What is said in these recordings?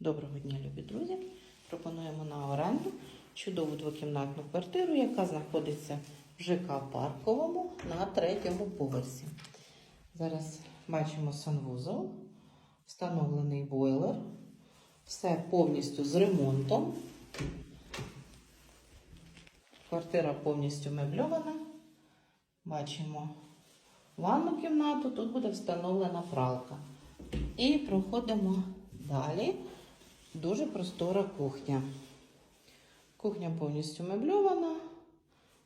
Доброго дня, любі друзі! Пропонуємо на оренду чудову двокімнатну квартиру, яка знаходиться в ЖК Парковому на третьому поверсі. Зараз бачимо санвузол, встановлений бойлер, все повністю з ремонтом. Квартира повністю мебльована. Бачимо ванну кімнату, тут буде встановлена пралка. І проходимо далі. Дуже простора кухня. Кухня повністю мебльована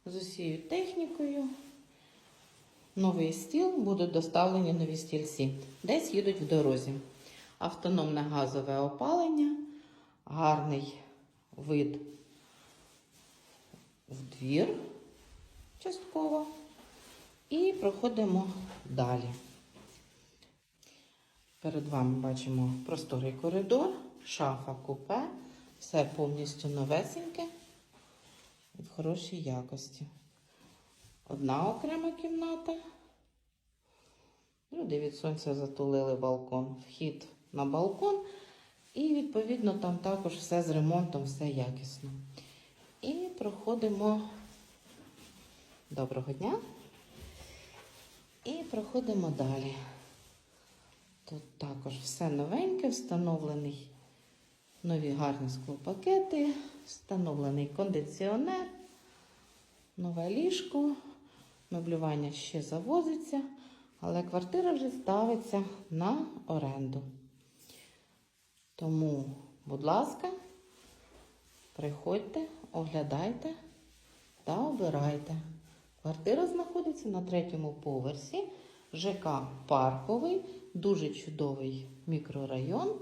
з усією технікою. Новий стіл будуть доставлені нові стільці. Десь їдуть в дорозі. Автономне газове опалення, гарний вид в двір частково. І проходимо далі. Перед вами бачимо просторий коридор, шафа купе, все повністю новесеньке і в хорошій якості. Одна окрема кімната. Люди від сонця затулили балкон. Вхід на балкон. І, відповідно, там також все з ремонтом, все якісно. І проходимо. Доброго дня. І проходимо далі. Тут також все новеньке, встановлений нові гарні склопакети, встановлений кондиціонер, нове ліжко, меблювання ще завозиться, але квартира вже ставиться на оренду. Тому, будь ласка, приходьте, оглядайте та обирайте. Квартира знаходиться на третьому поверсі. ЖК Парковий, дуже чудовий мікрорайон.